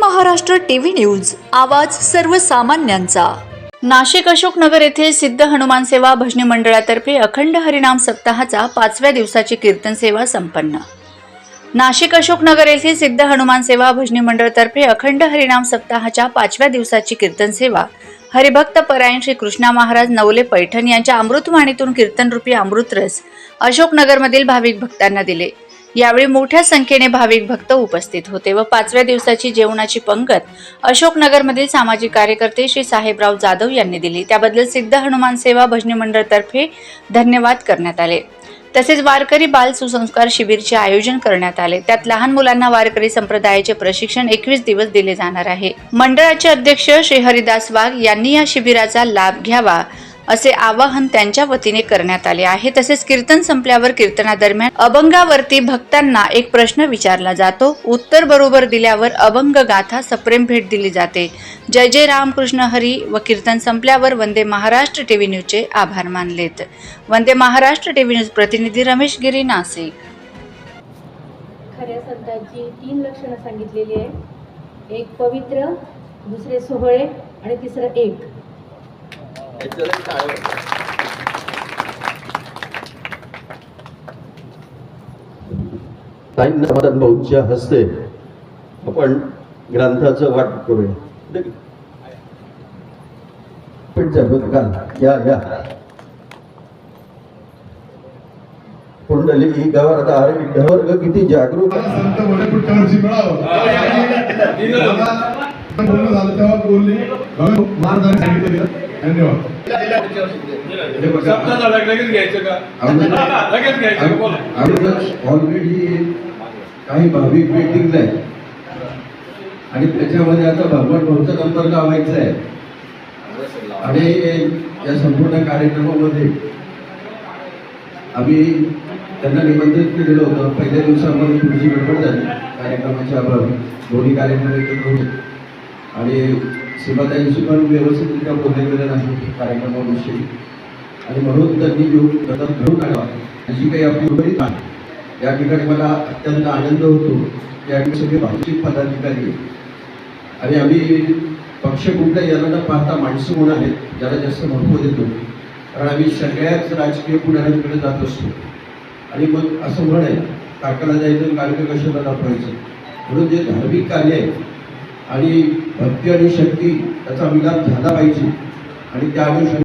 Maharashtra TV news आवाज सर्वसामान्यांचा. नाशिक अशोकनगर येथील सिद्ध हनुमान सेवा भजनी मंडळातर्फे अखंड हरिनाम सप्ताहाचा पाचव्या दिवसाची कीर्तन सेवा संपन्न. नाशिक अशोकनगर येथील सिद्ध हनुमान सेवा भजनी मंडळतर्फे अखंड हरिनाम सप्ताहाच्या पाचव्या दिवसाची कीर्तन सेवा हरिभक्त परायण श्री कृष्णा महाराज नवले पैठण यांच्या अमृतवाणीतून कीर्तनरूपी अमृतरस अशोकनगरमधील भाविक भक्तांना दिले. यावेळी मोठ्या संख्येने भाविक भक्त उपस्थित होते व पाचव्या दिवसाची जेवणाची पंगत अशोकनगरमधील सामाजिक कार्यकर्ते श्री साहेबराव जाधव यांनी दिली. त्याबद्दल सिद्ध हनुमान सेवा भजनी मंडळतर्फे धन्यवाद करण्यात आले. तसेच वारकरी बाल सुसंस्कार शिबिरचे आयोजन करण्यात आले. त्यात लहान मुलांना वारकरी संप्रदायाचे प्रशिक्षण एकवीस दिवस दिले जाणार आहे. मंडळाचे अध्यक्ष श्री हरिदास वाघ यांनी या शिबिराचा लाभ घ्यावा. असे आवाहन त्यांच्या वतीने करण्यात आले आहे. तसेच कीर्तन संपल्यावर कीर्तनादरम्यान अभंगावरती भक्तांना एक प्रश्न विचारला जातो. उत्तर बरोबर दिल्यावर अभंग गाथा सप्रेम भेट दिली जाते. जय जय रामकृष्ण हरी व कीर्तन संपल्यावर वंदे महाराष्ट्र टीव्ही न्यूजचे आभार मानलेत. वंदे महाराष्ट्र टीव्ही न्यूज प्रतिनिधी रमेश गिरी नाशिक. खऱ्या संतांची तीन लक्षणं सांगितलेली आहे एक पवित्र दुसरे सोहळे आणि तिसरं एक. साईंना मदन भाऊच्या हस्ते आपण ग्रंथाचं वाटप करूया. या या. कुंडली गवरदार विठ्ठल किती जागरूक. संत बोलणं झालं तेव्हा बोलली. सांगितलं गेलं. धन्यवाद. ऑलरेडी काही भाविक मीटिंग आहे आणि त्याच्यामध्ये आता भगवान भाऊचा नंबर लावायचा आहे. आणि या संपूर्ण कार्यक्रमामध्ये आम्ही त्यांना निमंत्रित केलेलं होतं. पहिल्या दिवसामध्ये पुढची गडबड झाली. कार्यक्रमाच्या अभावी दोन्ही कार्यक्रम एकत्र होते आणि सीमाताईंशी पण व्यवस्थितरित्या बोललेलं नाही कार्यक्रमाविषयी. आणि म्हणून त्यांनी घेऊन नंतर घडून आणावा अशी काही आपली उर्वरित आहे. या ठिकाणी मला अत्यंत आनंद होतो की या ठिकाणी सगळे भाषिक पदाधिकारी आणि आम्ही पक्ष कुठला याला न पाहता माणसं म्हणून आहेत ज्याला जास्त महत्त्व देतो. कारण आम्ही सगळ्याच राजकीय पुढाऱ्यांकडे जात असतो. आणि मग असं म्हण आहे काकाला जायचं गाडगं कशाला दाखवायचं? म्हणून जे धार्मिक कार्य आहे आणि भक्ती आणि शक्ती याचा मिलाप झाला पाहिजे. आणि त्या अनुषंगाने